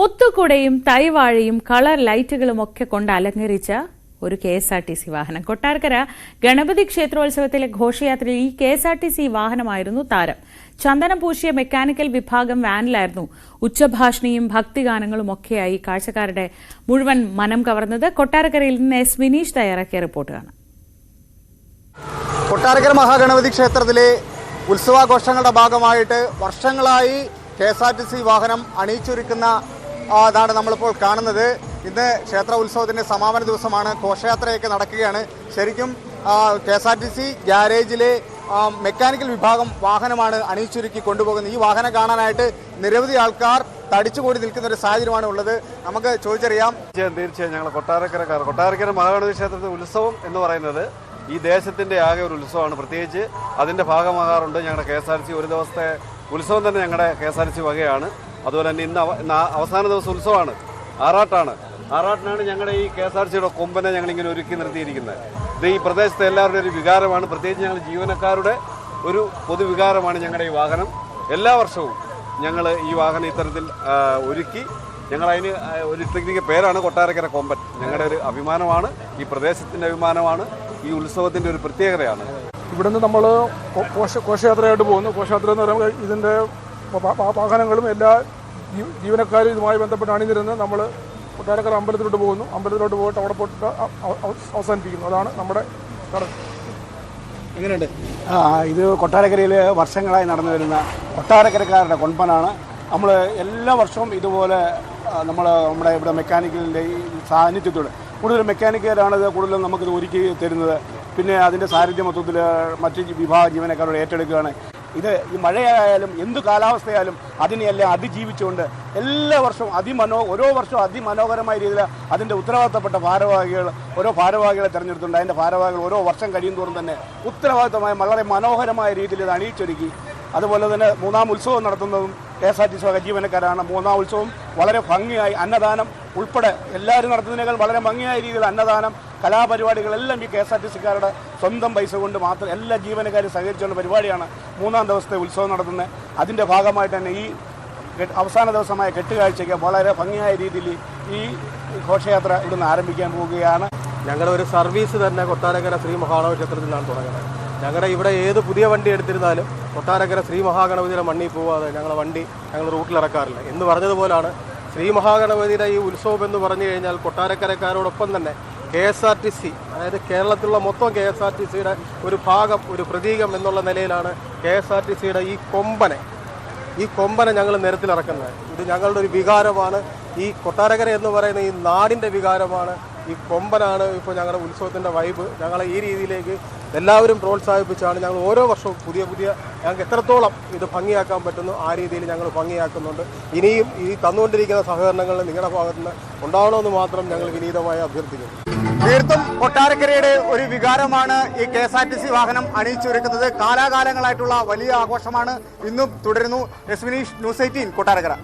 മുത്തുകുടയും തൈവാഴയും colour ലൈറ്റുകളും ഒക്കെ കൊണ്ട് അലങ്കരിച്ച ഒരു K S R T C വാഹനം. കൊട്ടാരക്കര ഗണപതി ക്ഷേത്രോത്സവത്തിലെ ഘോഷയാത്രയിൽ ഈ K S R T C വാഹനമായിരുന്നു താരം. ചന്ദനം പൂശിയ മെക്കാനിക്കൽ വിഭാഗം വാനിലായിരുന്നു. ഉച്ചഭാഷണിയും ഭക്തിഗാനങ്ങളും ഒക്കെയായി കാഴ്ചക്കാരുടെ മുഴുവൻ മനം കവർന്നത് കൊട്ടാരക്കരയിൽ നിന്ന് എസ് വിനീഷ് തയ്യാറാക്കിയ റിപ്പോർട്ടാണ് കൊട്ടാരക്കര മഹാഗണപതി ക്ഷേത്രത്തിലെ ഉത്സവാഘോഷങ്ങളുടെ ഭാഗമായിട്ട് വർഷങ്ങളായി K S R T C വാഹനം അണിയിച്ചൊരുക്കുന്ന ആ, ഇതാണ് നമ്മളിപ്പോൾ കാണുന്നത്. ഇന്ന് ക്ഷേത്ര ഉത്സവത്തിന്റെ സമാപന ദിവസമാണ്. ഘോഷയാത്രയൊക്കെ നടക്കുകയാണ്. ശരിക്കും K S R T C ഗ്യാരേജിലെ mechanical വിഭാഗം വാഹനമാണ് അണിയിച്ചൊരുക്കി കൊണ്ടുപോകുന്നത്. ഈ വാഹനം കാണാനായിട്ട് നിരവധി ആൾക്കാർ തടിച്ചുകൂടി നിൽക്കുന്ന ഒരു സാഹചര്യമാണ് ഉള്ളത്. നമുക്ക് ചോദിച്ചറിയാം. തീർച്ചയായും തീർച്ചയായും ഞങ്ങൾ കൊട്ടാരക്കരക്കാർ കൊട്ടാരക്കര മഹാഗണപതി ക്ഷേത്രത്തിലെ ഉത്സവം എന്ന് പറയുന്നത് ഈ ദേശത്തിന്റെ ആകെ ഒരു ഉത്സവമാണ്. പ്രത്യേകിച്ച് അതിന്റെ ഭാഗമാകാറുണ്ട് ഞങ്ങളുടെ കെ എസ് ആർ സി. ഒരു ദിവസത്തെ ഉത്സവം തന്നെ ഞങ്ങളുടെ കെ എസ് ആർ സി വകയാണ്. അതുപോലെ തന്നെ ഇന്ന് അവസാന ദിവസം ഉത്സവമാണ്. ആറാട്ടാണ്. ആറാട്ടിനാണ് ഞങ്ങളുടെ ഈ കെ എസ് ആർ സിയുടെ കൊമ്പനെ ഞങ്ങളിങ്ങനെ ഒരുക്കി നിർത്തിയിരിക്കുന്നത്. ഇത് ഈ പ്രദേശത്തെ എല്ലാവരുടെ ഒരു വികാരമാണ്. പ്രത്യേകിച്ച് ഞങ്ങൾ ജീവനക്കാരുടെ ഒരു പൊതുവികാരമാണ് ഞങ്ങളുടെ ഈ വാഹനം. എല്ലാ വർഷവും ഞങ്ങൾ ഈ വാഹനം ഇത്തരത്തിൽ ഒരുക്കി. ഞങ്ങൾ അതിന് ഒരു ടെക്നിക്ക് പേരാണ് കൊട്ടാരക്കര കൊമ്പൻ. ഞങ്ങളുടെ ഒരു അഭിമാനമാണ്. ഈ പ്രദേശത്തിന്റെ അഭിമാനമാണ്. ഈ ഉത്സവത്തിന്റെ ഒരു പ്രത്യേകതയാണ്. ഇവിടുന്ന് നമ്മൾ കോശ ഘോഷയാത്രയായിട്ട് പോകുന്നു. ഘോഷയാത്ര എന്ന് പറയുമ്പോൾ ഇതിന്റെ വാഹനങ്ങളും എല്ലാ ജീ- ജീവനക്കാരും ഇതുമായി ബന്ധപ്പെട്ട് അണിനിരുന്ന് നമ്മൾ കൊട്ടാരക്കര അമ്പലത്തിലോട്ട് പോകുന്നു. അമ്പലത്തിലോട്ട് പോയിട്ട് അവിടെ പോയിട്ട് അവസാനിപ്പിക്കുന്നു. അതാണ് നമ്മുടെ എങ്ങനെയുണ്ട്? ഇത് കൊട്ടാരക്കരയിൽ വർഷങ്ങളായി നടന്നു വരുന്ന കൊട്ടാരക്കരക്കാരുടെ കൊൺപനാണ് നമ്മൾ എല്ലാ വർഷവും ഇതുപോലെ നമ്മൾ നമ്മുടെ ഇവിടെ മെക്കാനിക്കലിന്റെ ഈ സാന്നിധ്യത്തോടെ കൂടുതൽ മെക്കാനിക്കുകാരാണ് കൂടുതലും നമുക്കിത് ഒരുക്കി തരുന്നത്. പിന്നെ അതിന്റെ സാന്നിധ്യ മൊത്തത്തിൽ മറ്റ് വിഭാഗ ജീവനക്കാരോട് ഏറ്റെടുക്കുകയാണ് ഇത് ഈ മഴയായാലും എന്ത് കാലാവസ്ഥയായാലും അതിനെയെല്ലാം അതിജീവിച്ചുകൊണ്ട് എല്ലാ വർഷവും അതിമനോ ഓരോ വർഷവും അതിമനോഹരമായ രീതിയിൽ അതിന്റെ ഉത്തരവാദിത്തപ്പെട്ട ഭാരവാഹികൾ ഓരോ ഭാരവാഹികളെ തിരഞ്ഞെടുത്തുണ്ട് അതിന്റെ ഭാരവാഹികൾ ഓരോ വർഷം കഴിയും തോറും തന്നെ ഉത്തരവാദിത്തമായ വളരെ മനോഹരമായ രീതിയിൽ ഇത് അണിയിച്ചൊരുക്കി. അതുപോലെ തന്നെ മൂന്നാം ഉത്സവം നടത്തുന്നതും K S R T C ജീവനക്കാരാണ്. മൂന്നാം ഉത്സവം വളരെ ഭംഗിയായി അന്നദാനം ഉൾപ്പെടെ എല്ലാവരും നടത്തുന്നതിനേക്കാൾ വളരെ ഭംഗിയായ രീതിയിൽ അന്നദാനം കലാപരിപാടികളെല്ലാം ഈ കെ എസ് ആർ ടി സിക്കാരുടെ സ്വന്തം പൈസ കൊണ്ട് മാത്രം എല്ലാ ജീവനക്കാരും സഹകരിച്ചുള്ള പരിപാടിയാണ് മൂന്നാം ദിവസത്തെ ഉത്സവം നടത്തുന്നത്. അതിന്റെ ഭാഗമായിട്ട് തന്നെ ഈ അവസാന ദിവസമായ കെട്ടുകാഴ്ചയ്ക്ക് വളരെ ഭംഗിയായ രീതിയിൽ ഈ ഘോഷയാത്ര ഇവിടുന്ന് ആരംഭിക്കാൻ പോവുകയാണ്. ഞങ്ങളുടെ ഒരു സർവീസ് തന്നെ കൊട്ടാരക്കര ശ്രീ മഹാഗണപതി ക്ഷേത്രത്തിലാണ് തുടങ്ങുന്നത്. ഞങ്ങളുടെ ഇവിടെ ഏത് പുതിയ വണ്ടി എടുത്തിരുന്നാലും കൊട്ടാരക്കര ശ്രീ മഹാഗണപതിയുടെ മണ്ണിൽ പോവാതെ ഞങ്ങളുടെ വണ്ടി ഞങ്ങൾ റൂട്ടിൽ ഇറക്കാറില്ല. എന്ന് പറഞ്ഞതുപോലാണ് ശ്രീ മഹാഗണപതിയുടെ ഈ ഉത്സവം എന്ന് പറഞ്ഞു കഴിഞ്ഞാൽ കൊട്ടാരക്കരക്കാരോടൊപ്പം തന്നെ K S R T C അതായത് കേരളത്തിലുള്ള മൊത്തം കെ എസ് ആർ ടി സിയുടെ ഒരു ഭാഗം ഒരു പ്രതീകം എന്നുള്ള നിലയിലാണ് കെ എസ് ആർ ടി സിയുടെ ഈ കൊമ്പനെ. ഈ കൊമ്പനെ ഞങ്ങൾ നിരത്തിലിറക്കുന്നത് ഇത് ഞങ്ങളുടെ ഒരു വികാരമാണ്. ഈ കൊട്ടാരക്കര എന്ന് പറയുന്ന ഈ നാടിന്റെ വികാരമാണ്. ഈ കൊമ്പനാണ് ഇപ്പോൾ ഞങ്ങളുടെ ഉത്സവത്തിന്റെ വൈബ്. ഞങ്ങളെ ഈ രീതിയിലേക്ക് എല്ലാവരും പ്രോത്സാഹിപ്പിച്ചാണ് ഞങ്ങൾ ഓരോ വർഷവും പുതിയ പുതിയ ഞങ്ങൾക്ക് എത്രത്തോളം ഇത് ഭംഗിയാക്കാൻ പറ്റുന്നു ആ രീതിയിൽ ഞങ്ങൾ ഭംഗിയാക്കുന്നുണ്ട്. ഇനിയും ഈ തന്നുകൊണ്ടിരിക്കുന്ന സഹകരണങ്ങൾ നിങ്ങളുടെ ഭാഗത്തുനിന്ന് ഉണ്ടാവണമെന്ന് മാത്രം ഞങ്ങൾ വിനീതമായി അഭ്യർത്ഥിക്കുന്നു. തീർത്തും കൊട്ടാരക്കരയുടെ ഒരു വികാരമാണ് ഈ K S R T C വാഹനം അണിയിച്ചൊരുക്കുന്നത്. കാലാകാലങ്ങളായിട്ടുള്ള വലിയ ആഘോഷമാണ് ഇന്നും തുടരുന്നു. Vineesh news eighteen Kottarakkara.